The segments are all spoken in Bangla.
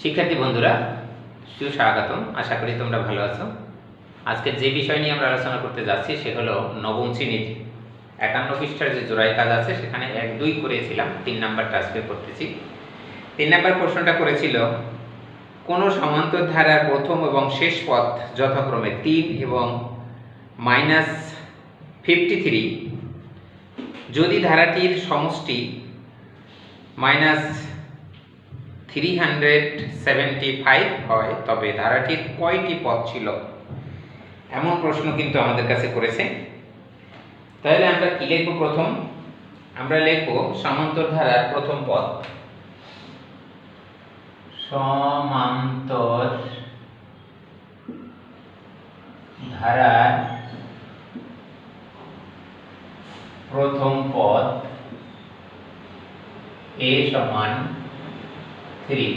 শিক্ষার্থী বন্ধুরা, সুস্বাগতম। আশা করি তোমরা ভালো আছো। আজকে যে বিষয় নিয়ে আমরা আলোচনা করতে যাচ্ছি, সে হলো নবম শ্রেণির একান্ন পৃষ্ঠার যে জোড়াই কাজ আছে, সেখানে এক দুই করেছিলাম, তিন নাম্বারটা আজকে করতেছি। তিন নাম্বার প্রশ্নটা করেছিল, কোনো সমান্তর ধারার প্রথম এবং শেষ পথ যথাক্রমে তিন এবং মাইনাস ফিফটি থ্রি যদি ধারাটির সমষ্টি minus three hundred seventy five হয়, তবে ধারাটির কয়টি পথ ছিল? এমন প্রশ্ন কিন্তু আমাদের কাছে করেছে। তাহলে আমরা কি লিখব প্রথম? আমরা লিখব সমান্তর ধারার প্রথম পথ সমান্তর ধারার প্রথম পথ এ সমান থ্রি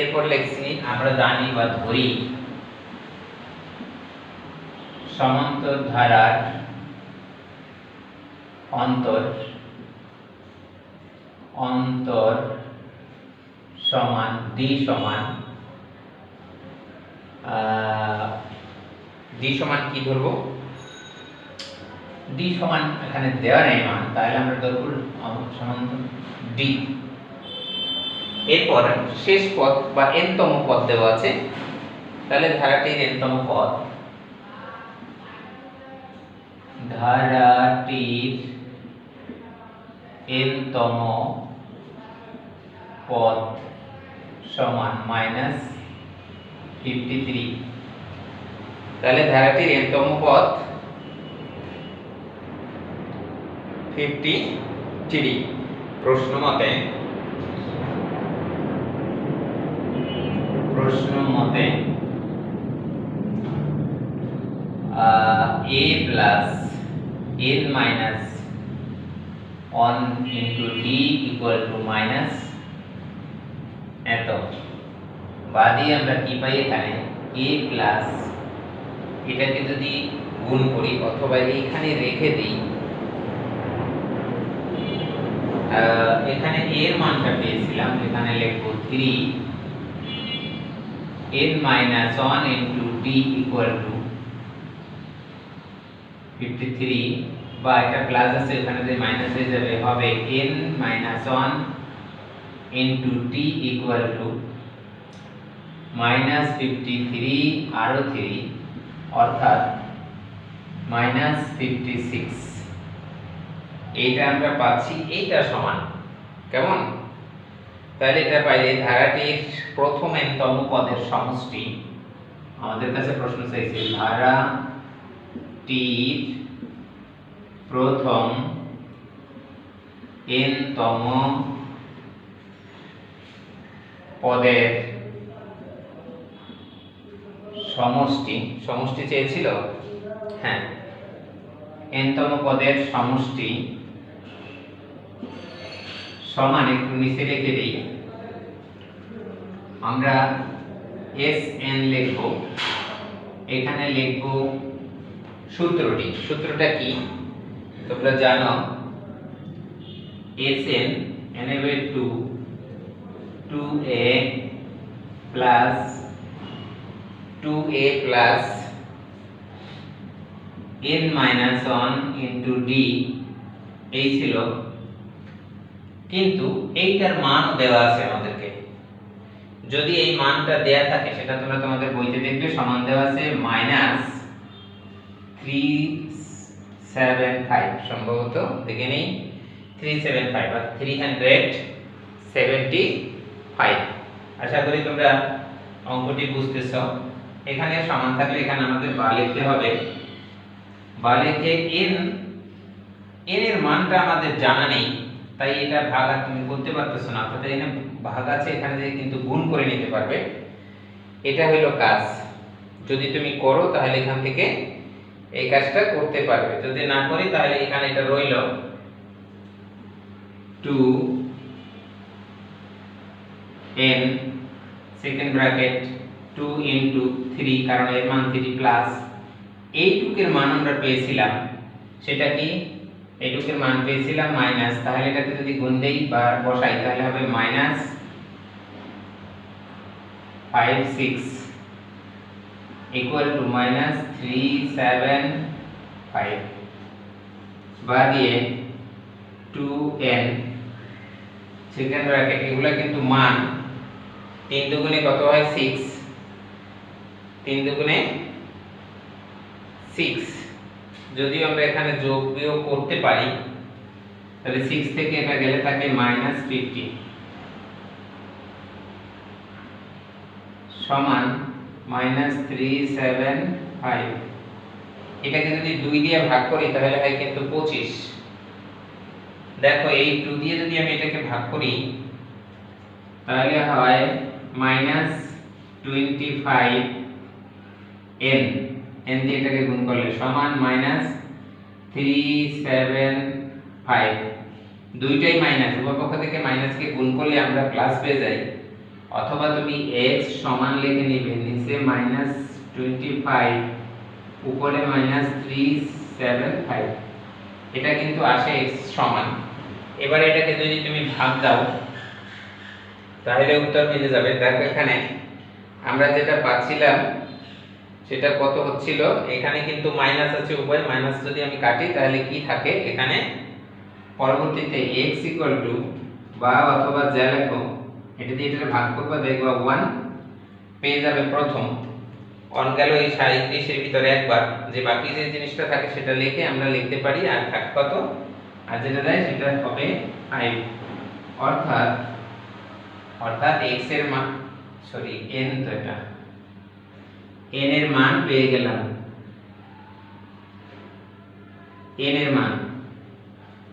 এরপর লিখছি, আমরা জানি বা ধরি সমান্তর ধারার অন্তর অন্তর সমান ডি সমান ডি সমান কি ধরবো? ডি সমান এখানে দেওয়া নেই মান, তাহলে আমরা ধরবো সমান ডি এরপর শেষ পদ বা এনতম পদ দেওয়া আছে। তাহলে ধারাটির এনতম পদ। ধারাটির এনতম পদ সমান মাইনাস ফিফটি থ্রি তাহলে ধারাটির এনতম পদ ফিফটি থ্রি প্রশ্ন মতে প্রশ্ন মতে A plus N minus one into D equal to minus এত। বাদে আমরা কি পাই এখানে? এ প্লাস এটাকে যদি গুণ করি অথবা এইখানে রেখে দিই এখানে এর মানটা পেয়েছিলাম, এখানে লিখব three n minus 1 into d equal to 53 বা এটা প্লাস আছে এখানে যে মাইনাস হয়ে যাবে, হবে n minus 1 into d equal to minus 53 আরও 3 অর্থাৎ minus 56 এইটা আমরা পাচ্ছি, এইটা সমান। কেমন? তাহলে এটা পাইলে ধারাটির প্রথম এনতম পদের সমষ্টি। আমাদের কাছে প্রশ্ন চাইছে, ধারাটির প্রথম এনতম পদের সমষ্টি। সমষ্টি চেয়েছিল? হ্যাঁ। এনতম পদের সমষ্টি সমান একটু নিচে রেখে দিই। আমরা এস এন লিখব। এখানে লিখব সূত্রটি। সূত্রটা কি? তোমরা জানো এস এন এন এর two two A plus two A plus N minus one into D এই ছিল কিন্তু এইটার মানও দেওয়া আছে আমাদেরকে। যদি এই মানটা দেয়া থাকে, সেটা তোমরা তোমাদের বইতে দেখবে, সমান দেওয়া আছে মাইনাস থ্রি সেভেন ফাইভ সম্ভবত, দেখে নেই থ্রি সেভেন ফাইভ আর থ্রি হান্ড্রেড সেভেন্টি ফাইভ আশা করি তোমরা অঙ্কটি বুঝতেছ। এখানে সমান থাকলে এখানে আমাদের বা লিখতে হবে। বা লিখে এন এন এর মানটা আমাদের জানা নেই। তাই এটা ভাগ আর তুমি করতে পারতেছো না। অর্থাৎ এখানে ভাগ আছে, এখানে যে কিন্তু গুণ করে নিতে পারবে। এটা হলো কাজ। যদি তুমি করো, তাহলে এখান থেকে এই কাজটা করতে পারবে। যদি না করি, তাহলে এখানে এটা রইল two N second bracket two into three কারণ এর মান থ্রি প্লাস এইটুকের মান আমরা পেয়েছিলাম। সেটা কি? এইটুকের মান পেয়েছিলাম মাইনাস তাহলে এটাকে যদি গুণ দেই বা বসাই, তাহলে হবে minus five six equal to minus three seven five বা দিয়ে টু এন সেকেন্ড ব্র্যাকেট এগুলো কিন্তু মান। তিন দুগুণে কত হয়? সিক্স তিন দুগুণে সিক্স যদিও আমরা এখানে যোগ বিয়োগ করতে পারি, তাহলে সিক্স থেকে এটা গেলে থাকে মাইনাস ফিফটি সমান মাইনাস থ্রি সেভেন ফাইভ এটাকে যদি দুই দিয়ে ভাগ করি, তাহলে হয় কিন্তু পঁচিশ। দেখো, এই টু দিয়ে যদি আমি এটাকে ভাগ করি, তাহলে হয় minus twenty five N N দিয়ে এটাকে গুণ করলে সমান মাইনাস থ্রি সেভেন ফাইভ দুইটাই মাইনাস উভয় পক্ষ থেকে মাইনাসকে গুণ করলে আমরা প্লাস পেয়ে যাই। অথবা তুমি এক্স সমান লিখে নিবে, নিচে মাইনাস টোয়েন্টি ফাইভ উপরে মাইনাস থ্রি সেভেন ফাইভ এটা কিন্তু আসে এক্স সমান। এবার এটাকে যদি তুমি ভাগ দাও, তাহলে উত্তর মিলে যাবে। দেখো এখানে আমরা যেটা পাচ্ছিলাম সেটা কত হচ্ছিল? এখানে কিন্তু মাইনাস আছে উভয়। মাইনাস যদি আমি কাটি, তাহলে কি থাকে? এখানে পরবর্তীতে x ইকুয়াল টু বা অথবা যা লেখো এটা দিয়ে এটা ভাগ করবে, দেখবা 1 পেয়ে যাবে প্রথম। অন গেল এই সাঁইত্রিশের ভিতরে একবার। যে বাকি যে জিনিসটা থাকে, সেটা লিখে আমরা লিখতে পারি। আর থাকে কত? আর যেটা দেয়, সেটা হবে 5 অর্থাৎ অর্থাৎ x এর মান সরি n তো এটা। N এর মান পেয়ে গেলাম। n এর মান।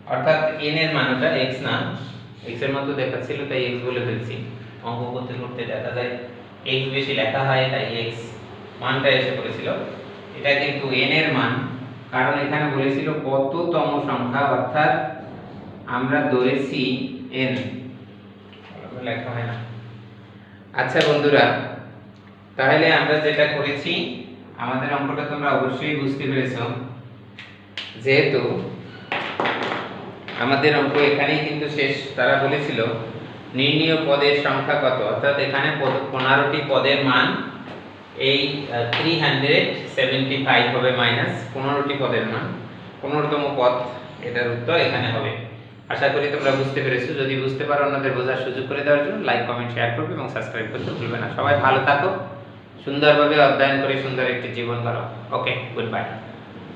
অর্থাৎ n এর মান ওটা x না। x এর মতো দেখাচ্ছিল, তাই x বলে ফেলছি। অঙ্ক করতে করতে দেখা যায়, x বেশি লেখা হয়, তাই x মানটা এসে পড়েছিল। এটা কিন্তু n এর মান। কারণ এখানে বলেছিল কততম সংখ্যা, অর্থাৎ আমরা ধরেছি n লেখা হয় না। আচ্ছা বন্ধুরা তাহলে আমরা যেটা করেছি, আমাদের অঙ্কটা তোমরা অবশ্যই বুঝতে পেরেছ। যেহেতু আমাদের অঙ্ক এখানেই কিন্তু শেষ, তারা বলেছিল নির্ণীয় পদের সংখ্যা কত? অর্থাৎ এখানে পনেরোটি পদের মান এই থ্রি হান্ড্রেড সেভেন্টি ফাইভ হবে মাইনাস পনেরোটি পদের মান। পনেরোতম পদ, এটার উত্তর এখানে হবে। আশা করি তোমরা বুঝতে পেরেছ। যদি বুঝতে পারো অন্যদের বোঝার সুযোগ করে দেওয়ার জন্য লাইক কমেন্ট শেয়ার করবে এবং সাবস্ক্রাইব করতে ভুলবে না। সবাই ভালো থাকো। সুন্দরভাবে অধ্যয়ন করে সুন্দর একটি জীবন করো ওকে গুড বাই